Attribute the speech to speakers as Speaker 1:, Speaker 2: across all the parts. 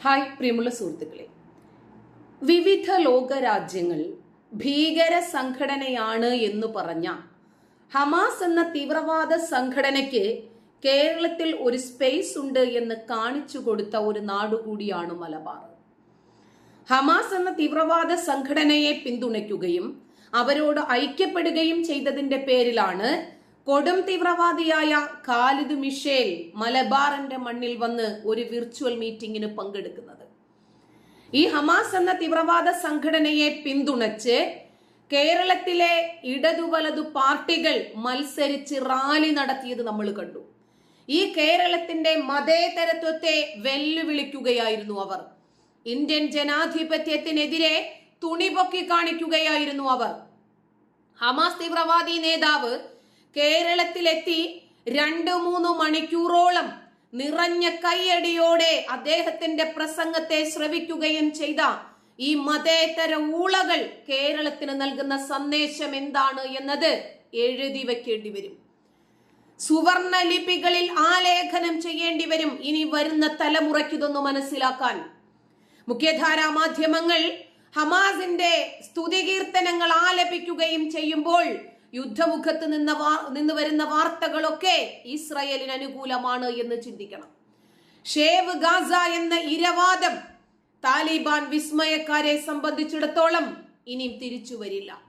Speaker 1: Hi പ്രിയമുള്ള സുഹൃത്തുക്കളെ. വിവിധ ലോക രാജ്യങ്ങൾ ഭീകര സംഘടനയാണ് എന്ന് പറഞ്ഞ ഹമാസ് എന്ന തീവ്രവാദ സംഘടനയ്ക്ക് കേരളത്തിൽ ഒരു സ്പേസ് ഉണ്ട് എന്ന് കാണിച്ചു കൊടുത്ത ഒരു നാടുകൂടിയാണ് മലബാർ. ഹമാസ് എന്ന തീവ്രവാദ സംഘടനയെ പിന്തുണയ്ക്കുകയും അവരോട് ഐക്യപ്പെടുകയും ചെയ്തതിന്റെ പേരിലാണ് കൊടും തീവ്രവാദിയായ ഖാലിദ് മിഷേൽ മലബാറിന്റെ മണ്ണിൽ വന്ന് ഒരു വിർച്വൽ മീറ്റിംഗിന് പങ്കെടുക്കുന്നത്. ഈ ഹമാസ് എന്ന തീവ്രവാദ സംഘടനയെ പിന്തുണച്ച് കേരളത്തിലെ ഇടതു വലതു പാർട്ടികൾ മത്സരിച്ച് റാലി നടത്തിയത് നമ്മൾ കണ്ടു. ഈ കേരളത്തിന്റെ മതേതരത്വത്തെ വെല്ലുവിളിക്കുകയായിരുന്നു അവർ. ഇന്ത്യൻ ജനാധിപത്യത്തിനെതിരെ തുണിപൊക്കി കാണിക്കുകയായിരുന്നു അവർ. ഹമാസ് തീവ്രവാദി നേതാവ് കേരളത്തിലെത്തി രണ്ടു മൂന്ന് മണിക്കൂറോളം നിറഞ്ഞ കൈയടിയോടെ അദ്ദേഹത്തിന്റെ പ്രസംഗത്തെ ശ്രവിക്കുകയും ചെയ്ത ഈ മതേതര ഊളകൾ കേരളത്തിന് നൽകുന്ന സന്ദേശം എന്താണ് എന്നത് എഴുതി വെക്കേണ്ടി വരും. സുവർണ ലിപികളിൽ ആലേഖനം ചെയ്യേണ്ടി വരും ഇനി വരുന്ന തലമുറയ്ക്ക് ഇതൊന്ന് മനസ്സിലാക്കാൻ. മുഖ്യധാരാ മാധ്യമങ്ങൾ ഹമാസിന്റെ സ്തുതികീർത്തനങ്ങൾ ആലപിക്കുകയും ചെയ്യുമ്പോൾ യുദ്ധമുഖത്ത് നിന്ന് നിന്ന് വരുന്ന വാർത്തകളൊക്കെ ഇസ്രയേലിന് അനുകൂലമാണ് എന്ന് ചിന്തിക്കണം. ഷേവ് ഗാസ എന്ന ഇരവാദം താലിബാൻ വിസ്മയക്കാരെ സംബന്ധിച്ചിടത്തോളം ഇനിയും തിരിച്ചു വരില്ല.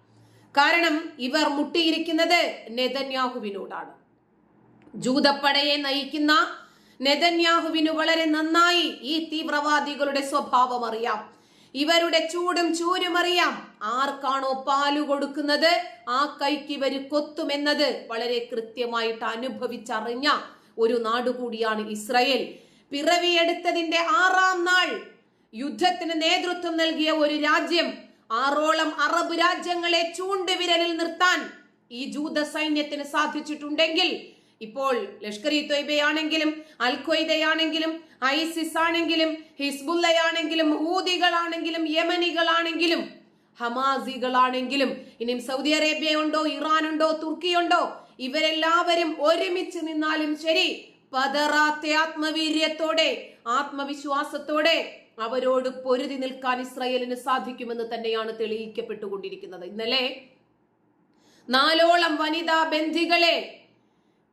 Speaker 1: കാരണം ഇവർ മുട്ടിയിരിക്കുന്നത് നെതന്യാഹുവിനോടാണ്. ജൂതപ്പടയെ നയിക്കുന്ന നെതന്യാഹുവിന് വളരെ നന്നായി ഈ തീവ്രവാദികളുടെ സ്വഭാവം അറിയാം. ഇവരുടെ ചൂടും ചൂരും അറിയാം ആർക്കാണോ പാൽ കൊടുക്കുന്നത്? ആ കൈക്ക് ഇവർ കൊത്തുമെന്നത് വളരെ കൃത്യമായിട്ട് അനുഭവിച്ചറിഞ്ഞ ഒരു നാടുകൂടിയാണ് ഇസ്രയേൽ. പിറവിയെടുത്തതിന്റെ ആറാം നാൾ യുദ്ധത്തിന് നേതൃത്വം നൽകിയ ഒരു രാജ്യം ആറോളം അറബ് രാജ്യങ്ങളെ ചൂണ്ടുവിരലിൽ നിർത്താൻ ഈ ജൂത സൈന്യത്തിന് സാധിച്ചിട്ടുണ്ടെങ്കിൽ ഇപ്പോൾ ലഷ്കർ ഇ തൊയ്ബയാണെങ്കിലും അൽ ഖ്വയ്ദയാണെങ്കിലും ഐസിസ് ആണെങ്കിലും ഹിസ്ബുല്ലയാണെങ്കിലും ഹൂദികളാണെങ്കിലും യമനികളാണെങ്കിലും ഹമാസികളാണെങ്കിലും ഇനിയും സൗദി അറേബ്യ ഉണ്ടോ ഇറാൻ ഉണ്ടോ തുർക്കി ഉണ്ടോ ഇവരെല്ലാവരും ഒരുമിച്ച് നിന്നാലും ശരി പതറാത്ത ആത്മവീര്യത്തോടെ ആത്മവിശ്വാസത്തോടെ അവരോട് പൊരുതി നിൽക്കാൻ ഇസ്രയേലിന് സാധിക്കുമെന്ന് തന്നെയാണ് തെളിയിക്കപ്പെട്ടുകൊണ്ടിരിക്കുന്നത്. ഇന്നലെ നാലോളം വനിതാ ബന്ധികളെ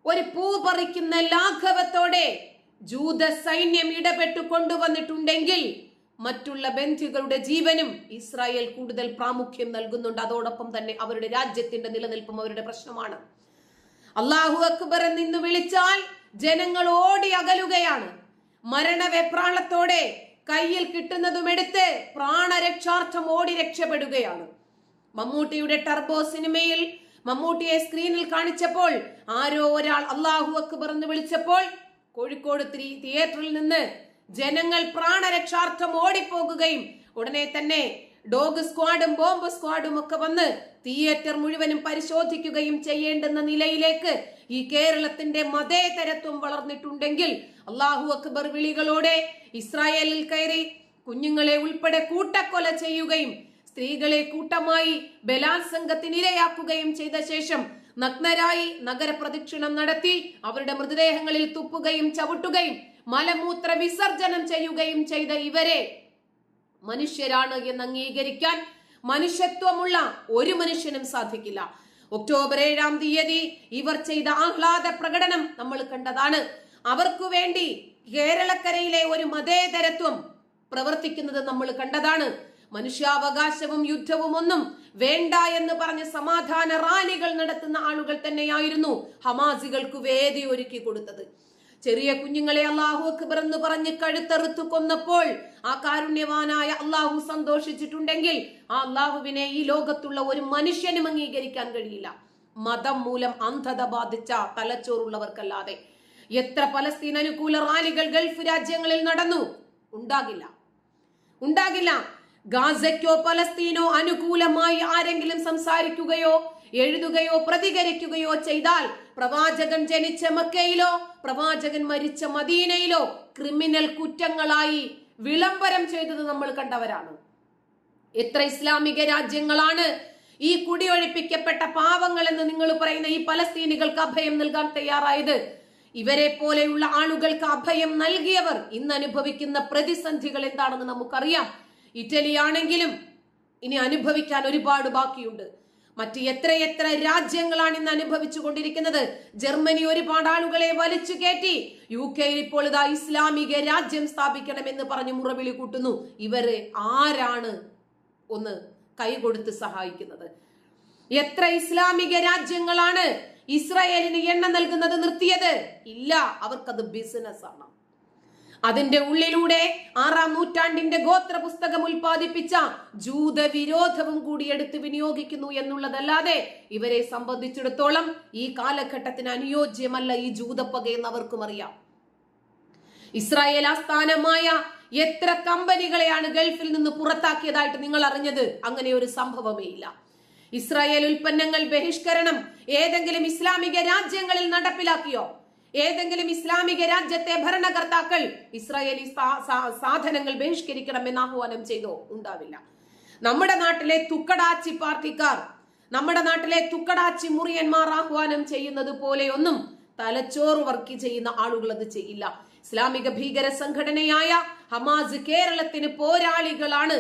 Speaker 1: ഒരു പൂ പറിക്കുന്ന ലാഘവത്തോടെ ജൂത സൈന്യം ഇടപെട്ടു കൊണ്ടുവന്നിട്ടുണ്ടെങ്കിൽ മറ്റുള്ള ബന്ധികളുടെ ജീവനും ഇസ്രായേൽ കൂടുതൽ പ്രാമുഖ്യം നൽകുന്നുണ്ട്. അതോടൊപ്പം തന്നെ അവരുടെ രാജ്യത്തിന്റെ നിലനിൽപ്പും അവരുടെ പ്രശ്നമാണ്. അള്ളാഹു അക്ബർ എന്ന് വിളിച്ചാൽ ജനങ്ങൾ ഓടി അകലുകയാണ്. മരണവെപ്രാളത്തോടെ കയ്യിൽ കിട്ടുന്നതും എടുത്ത് പ്രാണരക്ഷാർത്ഥം ഓടി രക്ഷപ്പെടുകയാണ്. മമ്മൂട്ടിയുടെ ടർബോ സിനിമയിൽ മമ്മൂട്ടിയെ സ്ക്രീനിൽ കാണിച്ചപ്പോൾ ആരോ ഒരാൾ അള്ളാഹു അക്ബർ എന്ന് വിളിച്ചപ്പോൾ കോഴിക്കോട് തിയേറ്ററിൽ നിന്ന് ജനങ്ങൾ പ്രാണരക്ഷാർത്ഥം ഓടിപ്പോകുകയും ഉടനെ തന്നെ ഡോഗ് സ്ക്വാഡും ബോംബ് സ്ക്വാഡും ഒക്കെ വന്ന് തിയേറ്റർ മുഴുവനും പരിശോധിക്കുകയും ചെയ്യേണ്ടുന്ന നിലയിലേക്ക് ഈ കേരളത്തിന്റെ മതേതരത്വം വളർന്നിട്ടുണ്ടെങ്കിൽ അള്ളാഹു അക്ബർ വിളികളോടെ ഇസ്രായേലിൽ കയറി കുഞ്ഞുങ്ങളെ ഉൾപ്പെടെ കൂട്ടക്കൊല ചെയ്യുകയും സ്ത്രീകളെ കൂട്ടമായി ബലാത്സംഗത്തിനിരയാക്കുകയും ചെയ്ത ശേഷം നഗ്നരായി നഗരപ്രദക്ഷിണം നടത്തി അവരുടെ മൃതദേഹങ്ങളിൽ തുപ്പുകയും ചവിട്ടുകയും മലമൂത്ര വിസർജനം ചെയ്യുകയും ചെയ്ത ഇവരെ മനുഷ്യരാണ് എന്ന് അംഗീകരിക്കാൻ മനുഷ്യത്വമുള്ള ഒരു മനുഷ്യനും സാധിക്കില്ല. ഒക്ടോബർ ഏഴാം തീയതി ഇവർ ചെയ്ത ആഹ്ലാദ പ്രകടനം നമ്മൾ കണ്ടതാണ്. അവർക്കു വേണ്ടി കേരളക്കരയിലെ ഒരു മതേതരത്വം പ്രവർത്തിക്കുന്നത് നമ്മൾ കണ്ടതാണ്. മനുഷ്യാവകാശവും യുദ്ധവും ഒന്നും വേണ്ട എന്ന് പറഞ്ഞ് സമാധാന റാലികൾ നടത്തുന്ന ആളുകൾ തന്നെയായിരുന്നു ഹമാസികൾക്ക് വേദി ഒരുക്കി കൊടുത്തത്. ചെറിയ കുഞ്ഞുങ്ങളെ അള്ളാഹു അക്ബർ എന്ന് പറഞ്ഞ് കഴുത്തറുത്തു കൊന്നപ്പോൾ ആ കാരുണ്യവാനായ അള്ളാഹു സന്തോഷിച്ചിട്ടുണ്ടെങ്കിൽ ആ അള്ളാഹുവിനെ ഈ ലോകത്തുള്ള ഒരു മനുഷ്യനും അംഗീകരിക്കാൻ കഴിയില്ല. മതം മൂലം അന്ധത ബാധിച്ച തലച്ചോറുള്ളവർക്കല്ലാതെ എത്ര പലസ്തീൻ അനുകൂല റാലികൾ ഗൾഫ് രാജ്യങ്ങളിൽ നടന്നു? ഉണ്ടാകില്ല. ഉണ്ടാകില്ല. ഗാസയ്ക്കോ പലസ്തീനോ അനുകൂലമായി ആരെങ്കിലും സംസാരിക്കുകയോ എഴുതുകയോ പ്രതികരിക്കുകയോ ചെയ്താൽ പ്രവാചകൻ ജനിച്ച മക്കയിലോ പ്രവാചകൻ മരിച്ച മദീനയിലോ ക്രിമിനൽ കുറ്റങ്ങളായി വിളംബരം ചെയ്തത് നമ്മൾ കണ്ടവരാണ്. എത്ര ഇസ്ലാമിക രാജ്യങ്ങളാണ് ഈ കുടിയൊഴിപ്പിക്കപ്പെട്ട പാവങ്ങൾ എന്ന് നിങ്ങൾ പറയുന്ന ഈ പലസ്തീനികൾക്ക് അഭയം നൽകാൻ തയ്യാറായത്. ഇവരെ പോലെയുള്ള ആളുകൾക്ക് അഭയം നൽകിയവർ ഇന്ന് അനുഭവിക്കുന്ന പ്രതിസന്ധികൾ എന്താണെന്ന് നമുക്കറിയാം. ഇറ്റലി ആണെങ്കിലും ഇനി അനുഭവിക്കാൻ ഒരുപാട് ബാക്കിയുണ്ട്. മറ്റ് എത്രയെത്ര രാജ്യങ്ങളാണ് ഇന്ന് അനുഭവിച്ചു കൊണ്ടിരിക്കുന്നത്? ജർമ്മനി ഒരുപാട് ആളുകളെ വലിച്ചു കയറ്റി. യു കെയിൽ ഇപ്പോൾ ഇതാ ഇസ്ലാമിക രാജ്യം സ്ഥാപിക്കണമെന്ന് പറഞ്ഞ് മുറവിളി കൂട്ടുന്നു. ഇവർ ആരാണ് ഒന്ന് കൈകൊടുത്ത് സഹായിക്കുന്നത്? എത്ര ഇസ്ലാമിക രാജ്യങ്ങളാണ് ഇസ്രായേലിന് എണ്ണ നൽകുന്നത് നിർത്തിയത്? ഇല്ല അവർക്കത് ബിസിനസ് ആണ്. അതിന്റെ ഉള്ളിലൂടെ ആറാം നൂറ്റാണ്ടിന്റെ ഗോത്ര പുസ്തകം ഉൽപ്പാദിപ്പിച്ച ജൂത വിരോധവും കൂടി എടുത്ത് വിനിയോഗിക്കുന്നു എന്നുള്ളതല്ലാതെ ഇവരെ സംബന്ധിച്ചിടത്തോളം ഈ കാലഘട്ടത്തിന് അനുയോജ്യമല്ല ഈ ജൂതപ്പകയെന്ന് അവർക്കും അറിയാം. ഇസ്രായേൽ ആസ്ഥാനമായ എത്ര കമ്പനികളെയാണ് ഗൾഫിൽ നിന്ന് പുറത്താക്കിയതായിട്ട് നിങ്ങൾ അറിഞ്ഞത്? അങ്ങനെ ഒരു സംഭവമേ ഇല്ല. ഇസ്രായേൽ ഉൽപ്പന്നങ്ങൾ ബഹിഷ്കരണം ഏതെങ്കിലും ഇസ്ലാമിക രാജ്യങ്ങളിൽ നടപ്പിലാക്കിയോ? ഏതെങ്കിലും ഇസ്ലാമിക രാജ്യത്തെ ഭരണകർത്താക്കൾ ഇസ്രായേലി സാധനങ്ങൾ ബഹിഷ്കരിക്കണമെന്ന് ആഹ്വാനം ചെയ്തോ? ഉണ്ടാവില്ല. നമ്മുടെ നാട്ടിലെ തുക്കടാച്ചി പാർട്ടിക്കാർ നമ്മുടെ നാട്ടിലെ തുക്കടാച്ചി മുറിയന്മാർ ആഹ്വാനം ചെയ്യുന്നത് പോലെയൊന്നും തലച്ചോറ് വർക്ക് ചെയ്യുന്ന ആളുകൾ അത് ചെയ്യില്ല. ഇസ്ലാമിക ഭീകര സംഘടനയായ ഹമാസ് കേരളത്തിന് പോരാളികളാണ്.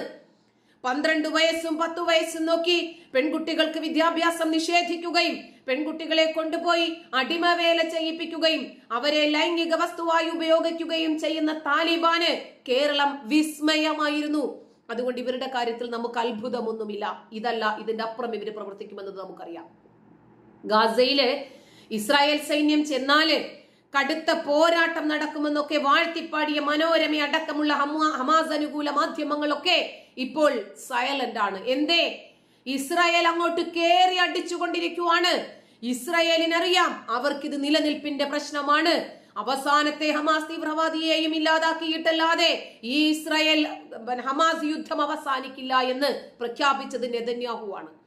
Speaker 1: പന്ത്രണ്ട് വയസ്സും പത്തു വയസ്സും നോക്കി പെൺകുട്ടികൾക്ക് വിദ്യാഭ്യാസം നിഷേധിക്കുകയും പെൺകുട്ടികളെ കൊണ്ടുപോയി അടിമവേല ചെയ്യിപ്പിക്കുകയും അവരെ ലൈംഗിക വസ്തുവായി ഉപയോഗിക്കുകയും ചെയ്യുന്ന താലിബാന് കേരളം വിസ്മയമായിരുന്നു. അതുകൊണ്ട് ഇവരുടെ കാര്യത്തിൽ നമുക്ക് അത്ഭുതമൊന്നുമില്ല. ഇതല്ല ഇതിന്റെ അപ്പുറം ഇവർ പ്രവർത്തിക്കുമെന്നത് നമുക്കറിയാം. ഗാസയിൽ ഇസ്രായേൽ സൈന്യം ചെന്നാൽ കടുത്ത പോരാട്ടം നടക്കുമെന്നൊക്കെ വാഴ്ത്തിപ്പാടിയ മനോരമ അടക്കമുള്ള ഹമാസ് അനുകൂല മാധ്യമങ്ങളൊക്കെ ഇപ്പോൾ സൈലന്റ് ആണ്. എന്തേ? ഇസ്രായേൽ അങ്ങോട്ട് കയറി അടിച്ചുകൊണ്ടിരിക്കുവാണ്. ഇസ്രായേലിനറിയാം അവർക്കിത് നിലനിൽപ്പിന്റെ പ്രശ്നമാണ്. അവസാനത്തെ ഹമാസ് തീവ്രവാദിയെയും ഇല്ലാതാക്കിയിട്ടല്ലാതെ ഈ ഇസ്രായേൽ ഹമാസ് യുദ്ധം അവസാനിക്കില്ല എന്ന് പ്രഖ്യാപിച്ചത് നെതന്യാഹുവാണ്.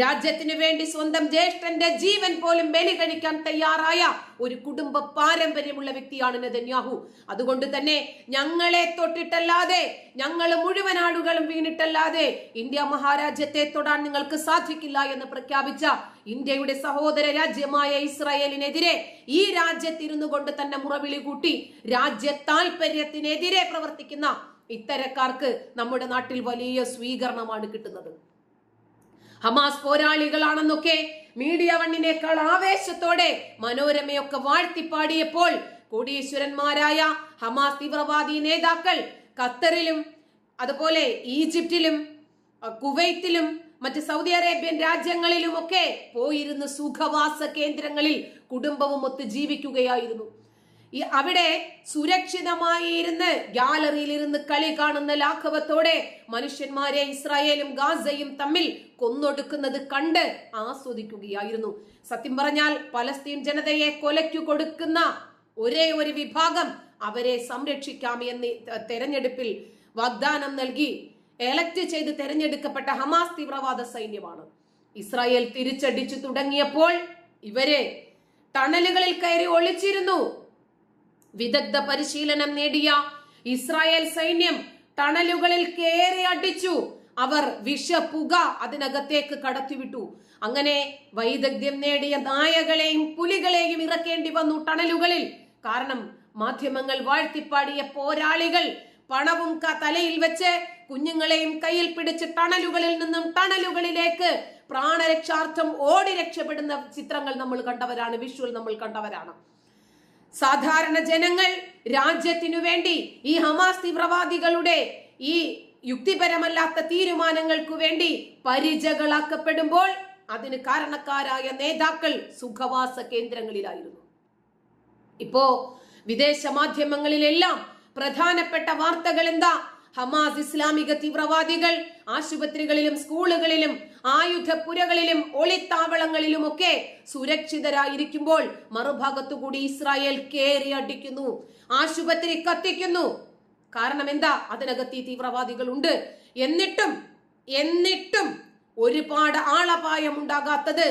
Speaker 1: രാജ്യത്തിന് വേണ്ടി സ്വന്തം ജ്യേഷ്ഠന്റെ ജീവൻ പോലും ബലി കഴിക്കാൻ തയ്യാറായ ഒരു കുടുംബ പാരമ്പര്യമുള്ള വ്യക്തിയാണ് നെതന്യാഹു. അതുകൊണ്ട് തന്നെ ഞങ്ങളെ തൊട്ടിട്ടല്ലാതെ ഞങ്ങൾ മുഴുവൻ ആളുകളും വീണിട്ടല്ലാതെ ഇന്ത്യ മഹാരാജ്യത്തെ തൊടാൻ നിങ്ങൾക്ക് സാധിക്കില്ല എന്ന് പ്രഖ്യാപിച്ച ഇന്ത്യയുടെ സഹോദര രാജ്യമായ ഇസ്രായേലിനെതിരെ ഈ രാജ്യത്തിരുന്നു കൊണ്ട് തന്നെ മുറവിളി കൂട്ടി രാജ്യ താല്പര്യത്തിനെതിരെ പ്രവർത്തിക്കുന്ന ഇത്തരക്കാർക്ക് നമ്മുടെ നാട്ടിൽ വലിയ സ്വീകരണമാണ് കിട്ടുന്നത്. ഹമാസ് പോരാളികളാണെന്നൊക്കെ മീഡിയ വണ്ണിനേക്കാൾ ആവേശത്തോടെ മനോരമയൊക്കെ വാഴ്ത്തിപ്പാടിയപ്പോൾ കോടീശ്വരന്മാരായ ഹമാസ് തീവ്രവാദി നേതാക്കൾ ഖത്തറിലും അതുപോലെ ഈജിപ്തിലും കുവൈത്തിലും മറ്റ് സൗദി അറേബ്യൻ രാജ്യങ്ങളിലുമൊക്കെ പോയിരുന്ന സുഖവാസ കേന്ദ്രങ്ങളിൽ കുടുംബവും ഒത്ത് ജീവിക്കുകയായിരുന്നു. ഈ അവിടെ സുരക്ഷിതമായി ഇരുന്ന് ഗ്യാലറിയിൽ ഇരുന്ന് കളി കാണുന്ന ലാഘവത്തോടെ മനുഷ്യന്മാരെ ഇസ്രായേലും ഗാസയും തമ്മിൽ കൊന്നൊടുക്കുന്നത് കണ്ട് ആസ്വദിക്കുകയായിരുന്നു. സത്യം പറഞ്ഞാൽ പലസ്തീൻ ജനതയെ കൊലയ്ക്കു കൊടുക്കുന്ന ഒരേ ഒരു വിഭാഗം അവരെ സംരക്ഷിക്കാം എന്ന് തെരഞ്ഞെടുപ്പിൽ വാഗ്ദാനം നൽകി എലക്ട് ചെയ്ത് തെരഞ്ഞെടുക്കപ്പെട്ട ഹമാസ് തീവ്രവാദ സൈന്യമാണ്. ഇസ്രായേൽ തിരിച്ചടിച്ചു തുടങ്ങിയപ്പോൾ ഇവരെ ടണലുകളിൽ കയറി ഒളിച്ചിരുന്നു. വിദഗ്ധ പരിശീലനം നേടിയ ഇസ്രായേൽ സൈന്യം ടണലുകളിൽ കയറി അടിച്ചു. അവർ വിഷപുക അതിനകത്തേക്ക് കടത്തിവിട്ടു. അങ്ങനെ വൈദഗ്ധ്യം നേടിയ നായകളെയും പുലികളെയും ഇറക്കേണ്ടി വന്നു ടണലുകളിൽ. കാരണം മാധ്യമങ്ങൾ വാഴ്ത്തിപ്പാടിയ പോരാളികൾ പണവും തലയിൽ വെച്ച് കുഞ്ഞുങ്ങളെയും കയ്യിൽ പിടിച്ച് ടണലുകളിൽ നിന്നും ടണലുകളിലേക്ക് പ്രാണരക്ഷാർത്ഥം ഓടി രക്ഷപ്പെടുന്ന ചിത്രങ്ങൾ നമ്മൾ കണ്ടവരാണ് വിഷ്വൽ നമ്മൾ കണ്ടവരാണ്. സാധാരണ ജനങ്ങൾ രാജ്യത്തിനു വേണ്ടി ഈ ഹമാസ് തീവ്രവാദികളുടെ ഈ യുക്തിപരമല്ലാത്ത തീരുമാനങ്ങൾക്കു വേണ്ടി പരിചകളാക്കപ്പെടുമ്പോൾ അതിന് കാരണക്കാരായ നേതാക്കൾ സുഖവാസ കേന്ദ്രങ്ങളിലായിരുന്നു. ഇപ്പോ വിദേശ മാധ്യമങ്ങളിലെല്ലാം പ്രധാനപ്പെട്ട വാർത്തകൾ എന്താ? ഹമാസ് ഇസ്ലാമിക തീവ്രവാദികൾ ആശുപത്രികളിലും സ്കൂളുകളിലും ആയുധപ്പുരകളിലും ഒളിത്താവളങ്ങളിലുമൊക്കെ സുരക്ഷിതരായിരിക്കുമ്പോൾ മറുഭാഗത്തുകൂടി ഇസ്രായേൽ കേറി അടിക്കുന്നു. ആശുപത്രി കത്തിക്കുന്നു. കാരണം എന്താ? അതിനകത്ത് ഈ തീവ്രവാദികൾ ഉണ്ട് എന്നിട്ടും എന്നിട്ടും ഒരുപാട് ആളപായം ഉണ്ടാകാത്തത്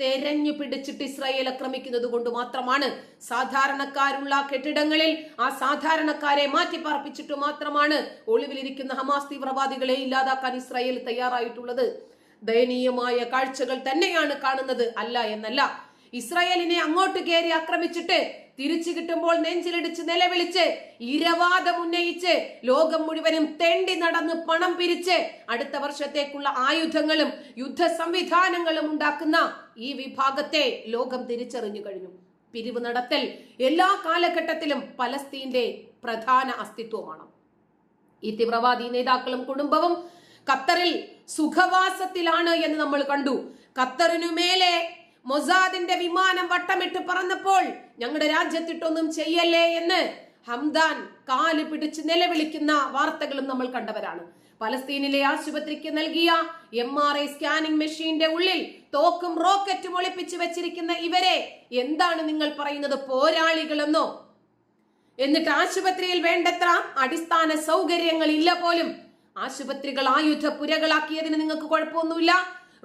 Speaker 1: തെരഞ്ഞു പിടിച്ചിട്ട് ഇസ്രായേൽ ആക്രമിക്കുന്നത് കൊണ്ട് മാത്രമാണ് സാധാരണക്കാരുള്ള കെട്ടിടങ്ങളിൽ ആ സാധാരണക്കാരെ മാറ്റി പാർപ്പിച്ചിട്ട് മാത്രമാണ് ഒളിവിലിരിക്കുന്ന ഹമാസ് തീവ്രവാദികളെ ഇല്ലാതാക്കാൻ ഇസ്രായേൽ തയ്യാറായിട്ടുള്ളത്. ദയനീയമായ കാഴ്ചകൾ തന്നെയാണ് കാണുന്നത്. അല്ല എന്നല്ല. ഇസ്രായേലിനെ അങ്ങോട്ട് കയറി ആക്രമിച്ചിട്ട് തിരിച്ചു കിട്ടുമ്പോൾ നെഞ്ചിലിടിച്ച് നിലവിളിച്ച് ഇരവാദം ഉന്നയിച്ച് ലോകം മുഴുവനും തെണ്ടി നടന്ന് പണം പിരിച്ച് അടുത്ത വർഷത്തേക്കുള്ള ആയുധങ്ങളും യുദ്ധ സംവിധാനങ്ങളും ഉണ്ടാക്കുന്ന ഈ വിഭാഗത്തെ ലോകം തിരിച്ചറിഞ്ഞു കഴിഞ്ഞു. പിരിവ് നടത്തൽ എല്ലാ കാലഘട്ടത്തിലും പലസ്തീന്റെ പ്രധാന അസ്തിത്വമാണ്. ഈ തീവ്രവാദി നേതാക്കളും കുടുംബവും ഖത്തറിൽ സുഖവാസത്തിലാണ് എന്ന് നമ്മൾ കണ്ടു. ഖത്തറിനു മേലെ മൊസാദിന്റെ വിമാനം വട്ടമിട്ട് പറന്നപ്പോൾ ഞങ്ങളുടെ രാജ്യത്തിട്ടൊന്നും ചെയ്യല്ലേ എന്ന് ഹംദാൻ കാൽ പിടിച്ച് നിലവിളിക്കുന്ന വാർത്തകളും നമ്മൾ കണ്ടവരാണ്. പലസ്തീനിലെ ആശുപത്രിക്ക് നൽകിയ എം ആർ ഐ സ്കാനിംഗ് മെഷീന്റെ ഉള്ളിൽ തോക്കും റോക്കറ്റും ഒളിപ്പിച്ചു വെച്ചിരിക്കുന്ന ഇവരെ എന്താണ് നിങ്ങൾ പറയുന്നത് പോരാളികളെന്നോ? എന്നിട്ട് ആശുപത്രിയിൽ വേണ്ടത്ര അടിസ്ഥാന സൗകര്യങ്ങൾ ഇല്ല പോലും. ആശുപത്രികൾ ആയുധ പുരകളാക്കിയതിന് നിങ്ങൾക്ക് കുഴപ്പമൊന്നുമില്ല.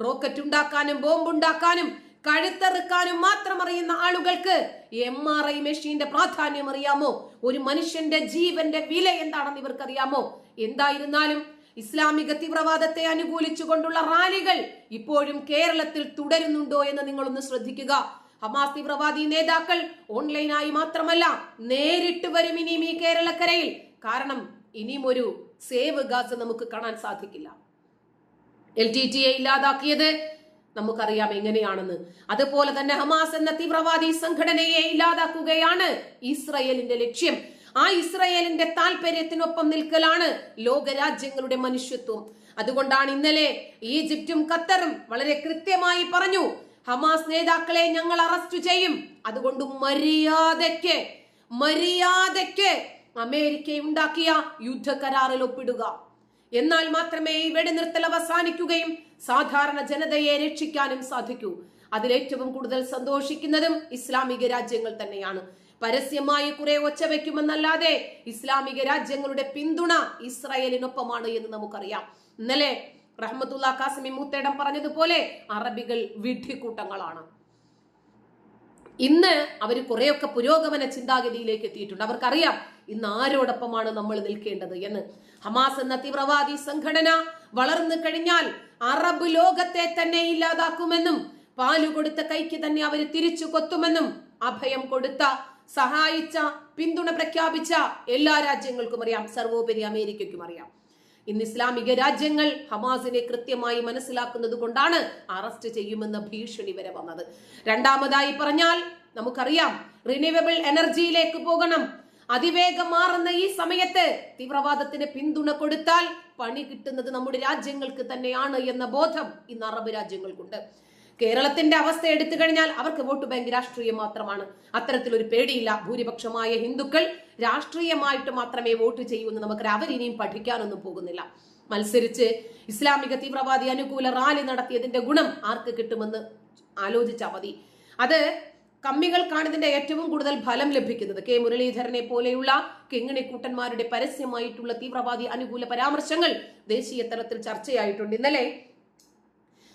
Speaker 1: റോക്കറ്റ് ഉണ്ടാക്കാനും ബോംബ് ഉണ്ടാക്കാനും കഴുത്തെറുക്കാനും മാത്രം അറിയുന്ന ആളുകൾക്ക് എം ആർ ഐ മെഷീന്റെ പ്രാധാന്യം അറിയാമോ? ഒരു മനുഷ്യന്റെ ജീവന്റെ വില എന്താണെന്ന് ഇവർക്കറിയാമോ? എന്തായിരുന്നാലും ഇസ്ലാമിക തീവ്രവാദത്തെ അനുകൂലിച്ചുകൊണ്ടുള്ള റാലികൾ ഇപ്പോഴും കേരളത്തിൽ തുടരുന്നുണ്ടോ എന്ന് നിങ്ങളൊന്ന് ശ്രദ്ധിക്കുക. ഹമാസ് തീവ്രവാദി നേതാക്കൾ ഓൺലൈനായി മാത്രമല്ല നേരിട്ട് വരും ഇനിയും ഈ കേരളക്കരയിൽ. കാരണം ഇനിയും ഒരു സേവ് ഗാസ് നമുക്ക് കാണാൻ സാധിക്കില്ല. എൽ ടി ടിയെ ഇല്ലാതാക്കിയത് നമുക്കറിയാം എങ്ങനെയാണെന്ന്. അതുപോലെ തന്നെ ഹമാസ് എന്ന തീവ്രവാദി സംഘടനയെ ഇല്ലാതാക്കുകയാണ് ഇസ്രയേലിന്റെ ലക്ഷ്യം. ആ ഇസ്രയേലിന്റെ താല്പര്യത്തിനൊപ്പം നിൽക്കലാണ് ലോകരാജ്യങ്ങളുടെ മനുഷ്യത്വം. അതുകൊണ്ടാണ് ഇന്നലെ ഈജിപ്തും ഖത്തറും വളരെ കൃത്യമായി പറഞ്ഞു ഹമാസ് നേതാക്കളെ ഞങ്ങൾ അറസ്റ്റ് ചെയ്യും. അതുകൊണ്ട് മര്യാദയ്ക്ക് മര്യാദയ്ക്ക് അമേരിക്ക ഉണ്ടാക്കിയ യുദ്ധ കരാറിൽ ഒപ്പിടുക. എന്നാൽ മാത്രമേ ഈ വെടിനിർത്തൽ അവസാനിക്കുകയും സാധാരണ ജനതയെ രക്ഷിക്കാനും സാധിക്കൂ. അതിലേറ്റവും കൂടുതൽ സന്തോഷിക്കുന്നതും ഇസ്ലാമിക രാജ്യങ്ങൾ തന്നെയാണ്. പരസ്യമായി കുറെ ഒച്ച വെക്കുമെന്നല്ലാതെ ഇസ്ലാമിക രാജ്യങ്ങളുടെ പിന്തുണ ഇസ്രായേലിനൊപ്പമാണ് എന്ന് നമുക്കറിയാം. ഇന്നലെ റഹ്മത്തുള്ള കാസിമി മൂത്തേടം പറഞ്ഞതുപോലെ അറബികൾ വിഡ്ഢിക്കൂട്ടങ്ങളാണ്. ഇന്ന് അവർ കുറെയൊക്കെ പുരോഗമന ചിന്താഗതിയിലേക്ക് എത്തിയിട്ടുണ്ട്. അവർക്കറിയാം ഇന്ന് ആരോടൊപ്പമാണ് നമ്മൾ നിൽക്കേണ്ടത് എന്ന്. ഹമാസ് എന്ന തീവ്രവാദി സംഘടന വളർന്നു കഴിഞ്ഞാൽ അറബ് ലോകത്തെ തന്നെ ഇല്ലാതാക്കുമെന്നും പാലു കൊടുത്ത കൈക്ക് തന്നെ അവർ തിരിച്ചു കൊത്തുമെന്നും അഭയം കൊടുത്ത സഹായിച്ച പിന്തുണ പ്രഖ്യാപിച്ച എല്ലാ രാജ്യങ്ങൾക്കും അറിയാം. സർവോപരി അമേരിക്കയ്ക്കും അറിയാം. ഇന്ന് ഇസ്ലാമിക രാജ്യങ്ങൾ ഹമാസിനെ കൃത്യമായി മനസ്സിലാക്കുന്നത് കൊണ്ടാണ് അറസ്റ്റ് ചെയ്യുമെന്ന ഭീഷണി വരെ വന്നത്. രണ്ടാമതായി പറഞ്ഞാൽ നമുക്കറിയാം റിന്യൂവബിൾ എനർജിയിലേക്ക് പോകണം. അതിവേഗം മാറുന്ന ഈ സമയത്ത് തീവ്രവാദത്തിന് പിന്തുണ കൊടുത്താൽ പണി കിട്ടുന്നത് നമ്മുടെ രാജ്യങ്ങൾക്ക് തന്നെയാണ് എന്ന ബോധം ഇന്ന് അറബ് രാജ്യങ്ങൾക്കുണ്ട്. കേരളത്തിന്റെ അവസ്ഥ എടുത്തു കഴിഞ്ഞാൽ അവർക്ക് വോട്ട് ബാങ്ക് രാഷ്ട്രീയം മാത്രമാണ്. അത്തരത്തിലൊരു പേടിയില്ല. ഭൂരിപക്ഷമായ ഹിന്ദുക്കൾ രാഷ്ട്രീയമായിട്ട് മാത്രമേ വോട്ട് ചെയ്യൂ എന്ന് നമുക്കറിയാം അവരിനിയും പഠിക്കാനൊന്നും പോകുന്നില്ല. മത്സരിച്ച് ഇസ്ലാമിക തീവ്രവാദി അനുകൂല റാലി നടത്തിയതിന്റെ ഗുണം ആർക്ക് കിട്ടുമെന്ന് ആലോചിച്ചാൽ മതി. അത് കമ്മികൾക്കാണ് ഇതിന്റെ ഏറ്റവും കൂടുതൽ ഫലം ലഭിക്കുന്നത്. കെ മുരളീധരനെ പോലെയുള്ള കിങ്ങിണിക്കൂട്ടന്മാരുടെ പരസ്യമായിട്ടുള്ള തീവ്രവാദി അനുകൂല പരാമർശങ്ങൾ ദേശീയ തലത്തിൽ ചർച്ചയായിട്ടുണ്ട്. ഇന്നലെ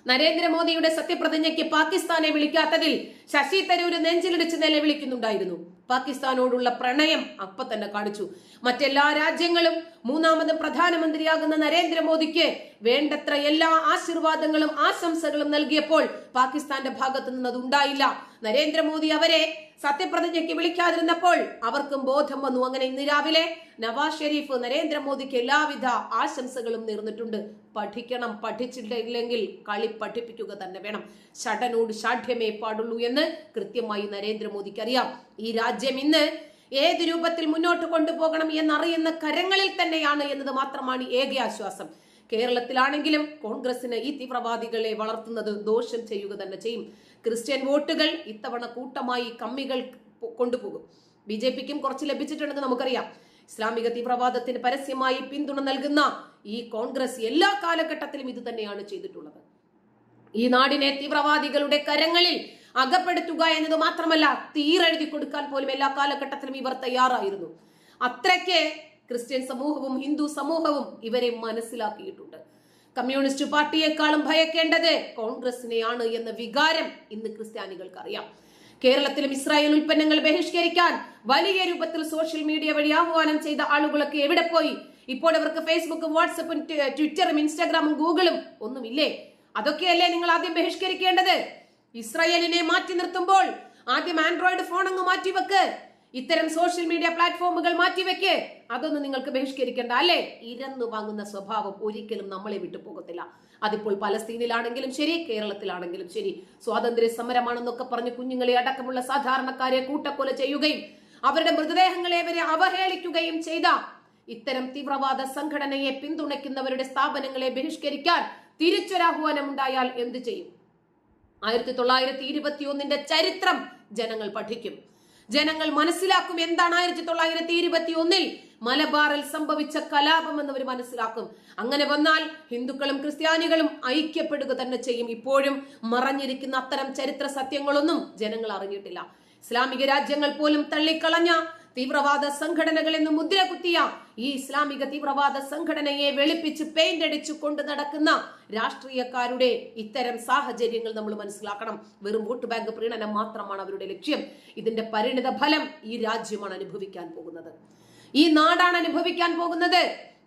Speaker 1: നരേന്ദ്രമോദിയുടെ സത്യപ്രതിജ്ഞയ്ക്ക് പാകിസ്ഥാനെ വിളിക്കാത്തതിൽ ശശി തരൂര് നെഞ്ചിലിടിച്ച് നിലവിളിക്കുന്നുണ്ടായിരുന്നു. പാകിസ്ഥാനോടുള്ള പ്രണയം അപ്പൊ തന്നെ കാണിച്ചു. മറ്റെല്ലാ രാജ്യങ്ങളും മൂന്നാമത് പ്രധാനമന്ത്രിയാകുന്ന നരേന്ദ്രമോദിക്ക് വേണ്ടത്ര എല്ലാ ആശീർവാദങ്ങളും ആശംസകളും നൽകിയപ്പോൾ പാകിസ്ഥാന്റെ ഭാഗത്തു നിന്ന് അത് ഉണ്ടായില്ല നരേന്ദ്രമോദി അവരെ സത്യപ്രതിജ്ഞയ്ക്ക് വിളിക്കാതിരുന്നപ്പോൾ അവർക്കും ബോധം വന്നു. അങ്ങനെ ഇന്ന് രാവിലെ നവാസ് ഷെരീഫ് നരേന്ദ്രമോദിക്ക് എല്ലാവിധ ആശംസകളും നേർന്നിട്ടുണ്ട്. പഠിക്കണം പഠിച്ചിട്ടില്ലെങ്കിൽ കളി പഠിപ്പിക്കുക തന്നെ വേണം. ഷടനോട് ഷാഠ്യമേ പാടുള്ളൂ എന്ന് കൃത്യമായി നരേന്ദ്രമോദിക്ക് അറിയാം ഈ രാജ്യം ഇന്ന് ഏത് രൂപത്തിൽ മുന്നോട്ട് കൊണ്ടുപോകണം എന്നറിയുന്ന കരങ്ങളിൽ തന്നെയാണ് എന്നത് മാത്രമാണ് ഏക ആശ്വാസം. കേരളത്തിലാണെങ്കിലും കോൺഗ്രസിന് ഈ തീവ്രവാദികളെ വളർത്തുന്നത് ദോഷം ചെയ്യുക തന്നെ ചെയ്യും. ക്രിസ്ത്യൻ വോട്ടുകൾ ഇത്തവണ കൂട്ടമായി കമ്മികൾ കൊണ്ടുപോകും. ബി ജെ പിക്കും കുറച്ച് ലഭിച്ചിട്ടുണ്ടെന്ന് നമുക്കറിയാം. ഇസ്ലാമിക തീവ്രവാദത്തിന് പരസ്യമായി പിന്തുണ നൽകുന്ന ഈ കോൺഗ്രസ് എല്ലാ കാലഘട്ടത്തിലും ഇത് തന്നെയാണ് ചെയ്തിട്ടുള്ളത്. ഈ നാടിനെ തീവ്രവാദികളുടെ കരങ്ങളിൽ അകപ്പെടുത്തുക എന്നത് മാത്രമല്ല തീരെഴുതി കൊടുക്കാൻ പോലും എല്ലാ കാലഘട്ടത്തിലും ഇവർ തയ്യാറായിരുന്നു. അത്രയ്ക്ക് ക്രിസ്ത്യൻ സമൂഹവും ഹിന്ദു സമൂഹവും ഇവരെ മനസ്സിലാക്കിയിട്ടുണ്ട്. കമ്മ്യൂണിസ്റ്റ് പാർട്ടിയെക്കാളും ഭയക്കേണ്ടത് കോൺഗ്രസിനെയാണ് എന്ന വികാരം ഇന്ന് ക്രിസ്ത്യാനികൾക്ക് അറിയാം കേരളത്തിലും ഇസ്രായേൽ ഉൽപ്പന്നങ്ങൾ ബഹിഷ്കരിക്കാൻ വലിയ രൂപത്തിൽ സോഷ്യൽ മീഡിയ വഴി ആഹ്വാനം ചെയ്ത ആളുകളൊക്കെ എവിടെ പോയി? ഇപ്പോൾ അവർക്ക് ഫേസ്ബുക്കും വാട്സപ്പും ട്വിറ്ററും ഇൻസ്റ്റാഗ്രാമും ഗൂഗിളും ഒന്നുമില്ലേ? അതൊക്കെയല്ലേ നിങ്ങൾ ആദ്യം ബഹിഷ്കരിക്കേണ്ടത്? ഇസ്രായേലിനെ മാറ്റി നിർത്തുമ്പോൾ ആദ്യം ആൻഡ്രോയിഡ് ഫോൺ അങ്ങ് മാറ്റിവെക്ക്. ഇത്തരം സോഷ്യൽ മീഡിയ പ്ലാറ്റ്ഫോമുകൾ മാറ്റിവെക്ക്. അതൊന്നും നിങ്ങൾക്ക് ബഹിഷ്കരിക്കേണ്ട അല്ലേ? ഇരന്നു വാങ്ങുന്ന സ്വഭാവം ഒരിക്കലും നമ്മളെ വിട്ടു പോകത്തില്ല. അതിപ്പോൾ പലസ്തീനിലാണെങ്കിലും ശരി കേരളത്തിലാണെങ്കിലും ശരി. സ്വാതന്ത്ര്യ സമരമാണെന്നൊക്കെ പറഞ്ഞ് കുഞ്ഞുങ്ങളെ അടക്കമുള്ള സാധാരണക്കാരെ കൂട്ടക്കൊല ചെയ്യുകയും അവരുടെ മൃതദേഹങ്ങളെ വരെ അവഹേളിക്കുകയും ചെയ്ത ഇത്തരം തീവ്രവാദ സംഘടനയെ പിന്തുണയ്ക്കുന്നവരുടെ സ്ഥാപനങ്ങളെ ബഹിഷ്കരിക്കാൻ തിരിച്ചൊരാഹ്വാനം ഉണ്ടായാൽ എന്ത് ചെയ്യും? ആയിരത്തി തൊള്ളായിരത്തി ഇരുപത്തി ഒന്നിന്റെ ചരിത്രം ജനങ്ങൾ പഠിക്കും. ജനങ്ങൾ മനസ്സിലാക്കും എന്താണ് ആയിരത്തി തൊള്ളായിരത്തി ഇരുപത്തി ഒന്നിൽ മലബാറിൽ സംഭവിച്ച കലാപം എന്നവർ മനസ്സിലാക്കും. അങ്ങനെ വന്നാൽ ഹിന്ദുക്കളും ക്രിസ്ത്യാനികളും ഐക്യപ്പെടുക തന്നെ ചെയ്യും. ഇപ്പോഴും മറഞ്ഞിരിക്കുന്ന അത്തരം ചരിത്ര സത്യങ്ങളൊന്നും ജനങ്ങൾ അറിഞ്ഞിട്ടില്ല. ഇസ്ലാമിക രാജ്യങ്ങൾ പോലും തള്ളിക്കളഞ്ഞ തീവ്രവാദ സംഘടനകൾ എന്ന് മുദ്ര കുത്തിയ ഈ ഇസ്ലാമിക തീവ്രവാദ സംഘടനയെ വെളുപ്പിച്ച് പെയിന്റ് അടിച്ചു കൊണ്ട് നടക്കുന്ന രാഷ്ട്രീയക്കാരുടെ ഇത്തരം സാഹചര്യങ്ങൾ നമ്മൾ മനസ്സിലാക്കണം. വെറും വോട്ട് ബാങ്ക് പ്രീണനം മാത്രമാണ് അവരുടെ ലക്ഷ്യം. ഇതിന്റെ പരിണിത ഫലം ഈ രാജ്യമാണ് അനുഭവിക്കാൻ പോകുന്നത്. ഈ നാടാണ് അനുഭവിക്കാൻ പോകുന്നത്.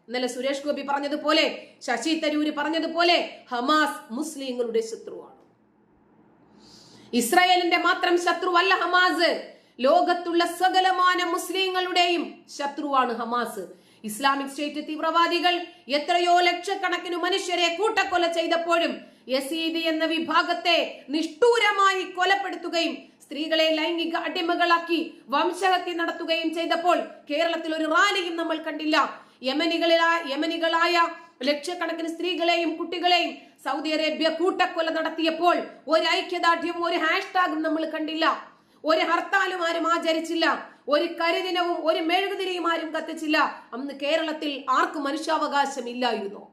Speaker 1: ഇന്നലെ സുരേഷ് ഗോപി പറഞ്ഞതുപോലെ ശശി തരൂര് പറഞ്ഞതുപോലെ ഹമാസ് മുസ്ലിങ്ങളുടെ ശത്രുവാണ്. ഇസ്രായേലിന്റെ മാത്രം ശത്രുവല്ല ഹമാസ്. ലോകത്തുള്ള സകലമാന മുസ്ലിങ്ങളുടെയും ശത്രുവാണ് ഹമാസ്. ഇസ്ലാമിക് സ്റ്റേറ്റ് തീവ്രവാദികൾ എത്രയോ ലക്ഷക്കണക്കിന് മനുഷ്യരെ കൂട്ടക്കൊല ചെയ്തപ്പോഴും യസീദി എന്ന വിഭാഗത്തെ നിഷ്ഠൂരമായി കൊലപ്പെടുത്തുകയും സ്ത്രീകളെ ലൈംഗിക അടിമകളാക്കി വംശഹത്യ നടത്തുകയും ചെയ്തപ്പോൾ കേരളത്തിൽ ഒരു റാലിയും നമ്മൾ കണ്ടില്ല. യമനികളിലായ യമനികളായ ലക്ഷക്കണക്കിന് സ്ത്രീകളെയും കുട്ടികളെയും സൗദി അറേബ്യ കൂട്ടക്കൊല നടത്തിയപ്പോൾ ഒരു ഐക്യദാർഢ്യവും ഒരു ഹാഷ്ടാഗും നമ്മൾ കണ്ടില്ല. ഒരു ഹർത്താലും ആരും ആചരിച്ചില്ല. ഒരു കരിദിനവും ഒരു മെഴുകുതിരിയും ആരും കത്തിച്ചില്ല. അന്ന് കേരളത്തിൽ ആർക്കും മനുഷ്യാവകാശം ഇല്ലായിരുന്നു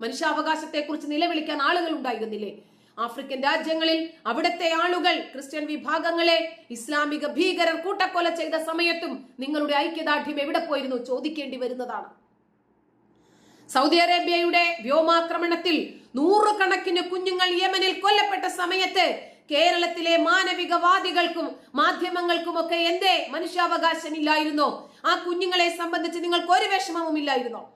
Speaker 1: മനുഷ്യാവകാശത്തെ കുറിച്ച് നിലവിളിക്കാൻ ആളുകൾ ഉണ്ടായിരുന്നില്ലേ? ആഫ്രിക്കൻ രാജ്യങ്ങളിൽ അവിടുത്തെ ആളുകൾ ക്രിസ്ത്യൻ വിഭാഗങ്ങളെ ഇസ്ലാമിക ഭീകരർ കൂട്ടക്കൊല ചെയ്ത സമയത്തും നിങ്ങളുടെ ഐക്യദാർഢ്യം എവിടെ പോയിരുന്നു ചോദിക്കേണ്ടി വരുന്നതാണ്. സൗദി അറേബ്യയുടെ വ്യോമാക്രമണത്തിൽ നൂറുകണക്കിന് കുഞ്ഞുങ്ങൾ യമനിൽ കൊല്ലപ്പെട്ട സമയത്ത് കേരളത്തിലെ മാനവികവാദികൾക്കും മാധ്യമങ്ങൾക്കും ഒക്കെ എന്തേ മനുഷ്യാവകാശമില്ലായിരുന്നോ? ആ കുഞ്ഞുങ്ങളെ സംബന്ധിച്ച് നിങ്ങൾക്ക് ഒരു വിഷമവും ഇല്ലായിരുന്നോ?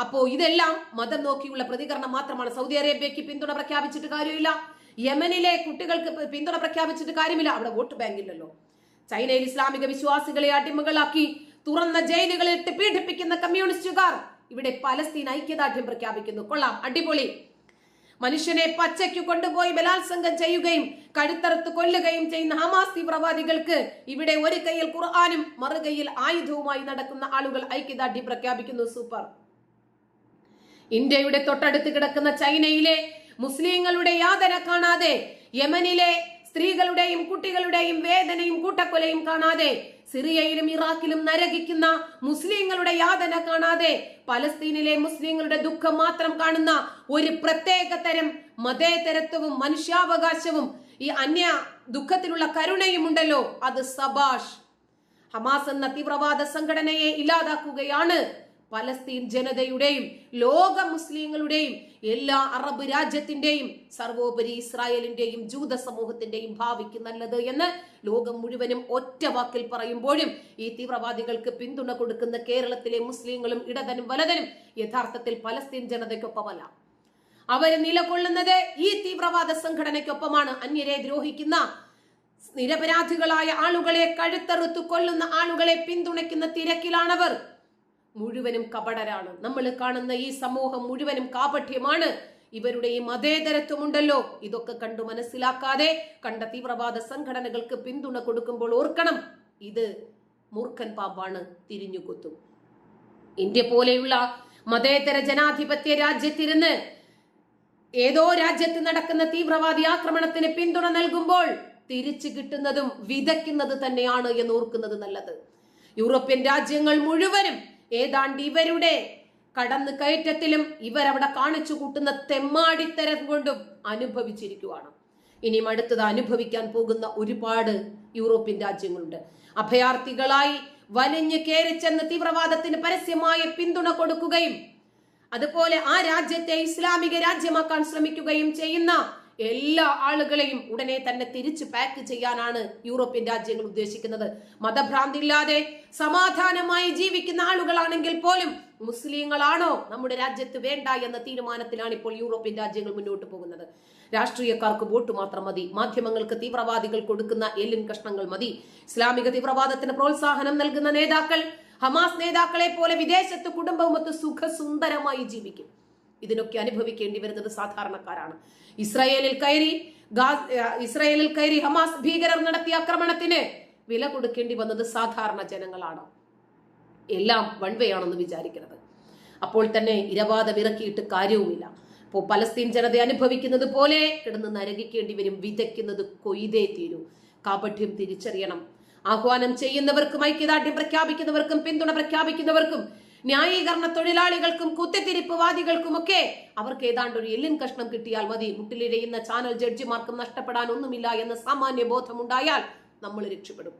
Speaker 1: അപ്പോ ഇതെല്ലാം മതം നോക്കിയുള്ള പ്രതികരണം മാത്രമാണ്. സൗദി അറേബ്യക്ക് പിന്തുണ പ്രഖ്യാപിച്ചിട്ട് കാര്യമില്ല. യമനിലെ കുട്ടികൾക്ക് പിന്തുണ പ്രഖ്യാപിച്ചിട്ട് കാര്യമില്ല. അവിടെ വോട്ട് ബാങ്ക് ഇല്ലല്ലോ. ചൈനയിൽ ഇസ്ലാമിക വിശ്വാസികളെ അടിമകളാക്കി തുറന്ന ജയിലുകളിൽട്ട് പീഡിപ്പിക്കുന്ന കമ്മ്യൂണിസ്റ്റുകാർ ഇവിടെ പലസ്തീൻ ഐക്യദാർഢ്യം പ്രഖ്യാപിക്കുന്നു. കൊള്ളാം. അടിപൊളി. മനുഷ്യനെ പച്ചയ്ക്ക് കൊണ്ടുപോയി ബലാത്സംഗം ചെയ്യുകയും കഴുത്തറുത്ത് കൊല്ലുകയും ചെയ്യുന്ന ഹമാസ് തീവ്രവാദികൾക്ക് ഇവിടെ ഒരു കൈയിൽ ഖുർആാനും മറുകൈയിൽ ആയുധവുമായി നടക്കുന്ന ആളുകൾ ഐക്യദാർഢ്യം പ്രഖ്യാപിക്കുന്നു. സൂപ്പർ. ഇന്ത്യയുടെ തൊട്ടടുത്ത് കിടക്കുന്ന ചൈനയിലെ മുസ്ലിങ്ങളുടെ യാതന കാണാതെ യമനിലെ സ്ത്രീകളുടെയും കുട്ടികളുടെയും വേദനയും കൂട്ടക്കൊലയും കാണാതെ സിറിയയിലും ഇറാഖിലും നരകിക്കുന്ന മുസ്ലിങ്ങളുടെ യാതന കാണാതെ പലസ്തീനിലെ മുസ്ലിങ്ങളുടെ ദുഃഖം മാത്രം കാണുന്ന ഒരു പ്രത്യേക തരം മതേതരത്വവും മനുഷ്യാവകാശവും ഈ അന്യ ദുഃഖത്തിലുള്ള കരുണയും ഉണ്ടല്ലോ അത് സബാഷ്. ഹമാസ് എന്ന തീവ്രവാദ സംഘടനയെ ഇല്ലാതാക്കുകയാണ്. പലസ്തീൻ ജനതയുടെയും ലോക മുസ്ലിങ്ങളുടെയും എല്ലാ അറബ് രാജ്യത്തിന്റെയും സർവോപരി ഇസ്രായേലിന്റെയും ജൂത സമൂഹത്തിന്റെയും ഭാവിക്ക് നല്ലത് എന്ന് ലോകം മുഴുവനും ഒറ്റ വാക്കിൽ പറയുമ്പോഴും ഈ തീവ്രവാദികൾക്ക് പിന്തുണ കൊടുക്കുന്ന കേരളത്തിലെ മുസ്ലിങ്ങളും ഇടതനും വലതനും യഥാർത്ഥത്തിൽ പലസ്തീൻ ജനതയ്ക്കൊപ്പമല്ല. അവർ നിലകൊള്ളുന്നത് ഈ തീവ്രവാദ സംഘടനയ്ക്കൊപ്പമാണ്. അന്യരെ ദ്രോഹിക്കുന്ന നിരപരാധികളായ ആളുകളെ കഴുത്തറുത്തു കൊല്ലുന്ന ആളുകളെ പിന്തുണയ്ക്കുന്ന തിരക്കിലാണവർ. മുഴുവനും കപടരാണ്. നമ്മൾ കാണുന്ന ഈ സമൂഹം മുഴുവനും കാപഠ്യമാണ് ഇവരുടെ ഈ മതേതരത്വമുണ്ടല്ലോ. ഇതൊക്കെ കണ്ടു മനസ്സിലാക്കാതെ കണ്ട തീവ്രവാദ സംഘടനകൾക്ക് പിന്തുണ കൊടുക്കുമ്പോൾ ഓർക്കണം ഇത് മൂർഖൻ പാമ്പാണ് തിരിഞ്ഞുകുത്തും. ഇന്ത്യ പോലെയുള്ള മതേതര ജനാധിപത്യ രാജ്യത്തിരുന്ന് ഏതോ രാജ്യത്ത് നടക്കുന്ന തീവ്രവാദി ആക്രമണത്തിന് പിന്തുണ നൽകുമ്പോൾ തിരിച്ചു കിട്ടുന്നതും വിതയ്ക്കുന്നത് തന്നെയാണ് എന്ന് ഓർക്കുന്നത് നല്ലത്. യൂറോപ്യൻ രാജ്യങ്ങൾ മുഴുവനും ഏതാണ്ട് ഇവരുടെ കടന്നു കയറ്റത്തിലും ഇവരവിടെ കാണിച്ചു കൂട്ടുന്ന തെമ്മാടിത്തരം കൊണ്ടും അനുഭവിച്ചിരിക്കുവാണ്. ഇനിയും അടുത്തത് അനുഭവിക്കാൻ പോകുന്ന ഒരുപാട് യൂറോപ്യൻ രാജ്യങ്ങളുണ്ട്. അഭയാർത്ഥികളായി വലിഞ്ഞു കയറിച്ചെന്ന് തീവ്രവാദത്തിന് പരസ്യമായ പിന്തുണ കൊടുക്കുകയും അതുപോലെ ആ രാജ്യത്തെ ഇസ്ലാമിക രാജ്യമാക്കാൻ ശ്രമിക്കുകയും ചെയ്യുന്ന എല്ലാ ആളുകളെയും ഉടനെ തന്നെ തിരിച്ച് പാക്ക് ചെയ്യാനാണ് യൂറോപ്യൻ രാജ്യങ്ങൾ ഉദ്ദേശിക്കുന്നത്. മതഭ്രാന്തില്ലാതെ സമാധാനമായി ജീവിക്കുന്ന ആളുകളാണെങ്കിൽ പോലും മുസ്ലിങ്ങളാണോ നമ്മുടെ രാജ്യത്ത് വേണ്ട എന്ന തീരുമാനത്തിലാണ് ഇപ്പോൾ യൂറോപ്യൻ രാജ്യങ്ങൾ മുന്നോട്ട് പോകുന്നത്. രാഷ്ട്രീയക്കാർക്ക് വോട്ട് മാത്രം മതി മാധ്യമങ്ങൾക്ക് തീവ്രവാദികൾ കൊടുക്കുന്ന എല്ലിൻ കഷ്ണങ്ങൾ മതി ഇസ്ലാമിക തീവ്രവാദത്തിന് പ്രോത്സാഹനം നൽകുന്ന നേതാക്കൾ ഹമാസ് നേതാക്കളെ പോലെ വിദേശത്ത് കുടുംബവുമൊത്ത് സുഖസുന്ദരമായി ജീവിക്കും. ഇതിനൊക്കെ അനുഭവിക്കേണ്ടി വരുന്നത് സാധാരണക്കാരാണ്. ഇസ്രായേലിൽ കയറി ഇസ്രായേലിൽ കയറി ഹമാസ് ഭീകരർ നടത്തിയ ആക്രമണത്തിന് വില കൊടുക്കേണ്ടി വന്നത് സാധാരണ ജനങ്ങളാണ്. എല്ലാം വൺ വേ ആണെന്ന് വിചാരിക്കുന്നത് അപ്പോൾ തന്നെ ഇരവാദം ഇറക്കിയിട്ട് കാര്യവുമില്ല. ഇപ്പോൾ പലസ്തീൻ ജനത അനുഭവിക്കുന്നത് പോലെ കിടന്ന് നരകിക്കേണ്ടി വരും വിതയ്ക്കുന്നത് കൊയ്തേ തീരൂ. കാപഠ്യം തിരിച്ചറിയണം. ആഹ്വാനം ചെയ്യുന്നവർക്കും ഐക്യദാർഢ്യം പ്രഖ്യാപിക്കുന്നവർക്കും പിന്തുണ പ്രഖ്യാപിക്കുന്നവർക്കും ന്യായീകരണ തൊഴിലാളികൾക്കും കുത്തിത്തിരിപ്പുവാദികൾക്കുമൊക്കെ അവർക്ക് ഏതാണ്ട് ഒരു എല്ലിൻ കഷ്ണം കിട്ടിയാൽ മതി. മുട്ടിലിഴയുന്ന ചാനൽ ജഡ്ജിമാർക്കും നഷ്ടപ്പെടാൻ ഒന്നുമില്ല എന്ന സാമാന്യ ബോധമുണ്ടായാൽ നമ്മൾ രക്ഷപ്പെടും.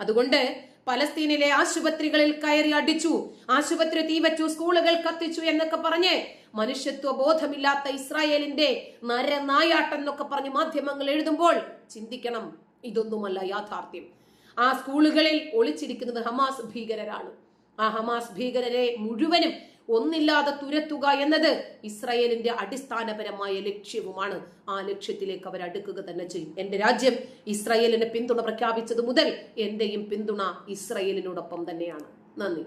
Speaker 1: അതുകൊണ്ട് പലസ്തീനിലെ ആശുപത്രികളിൽ കയറി അടിച്ചു. ആശുപത്രി തീവച്ചു സ്കൂളുകൾ കത്തിച്ചു എന്നൊക്കെ പറഞ്ഞ് മനുഷ്യത്വ ബോധമില്ലാത്ത ഇസ്രായേലിന്റെ നരനായാട്ടം എന്നൊക്കെ പറഞ്ഞ് മാധ്യമങ്ങൾ എഴുതുമ്പോൾ ചിന്തിക്കണം ഇതൊന്നുമല്ല യാഥാർത്ഥ്യം. ആ സ്കൂളുകളിൽ ഒളിച്ചിരിക്കുന്നത് ഹമാസ് ഭീകരരാണ്. ആ ഹമാസ് ഭീകരരെ മുഴുവനും ഒന്നില്ലാതെ തുരത്തുക എന്നത് ഇസ്രായേലിന്റെ അടിസ്ഥാനപരമായ ലക്ഷ്യവുമാണ്. ആ ലക്ഷ്യത്തിലേക്ക് അവർ അടുക്കുക തന്നെ ചെയ്യും. എന്റെ രാജ്യം ഇസ്രായേലിന് പിന്തുണ പ്രഖ്യാപിച്ചത് മുതൽ എന്റെയും പിന്തുണ ഇസ്രായേലിനോടൊപ്പം തന്നെയാണ്. നന്ദി.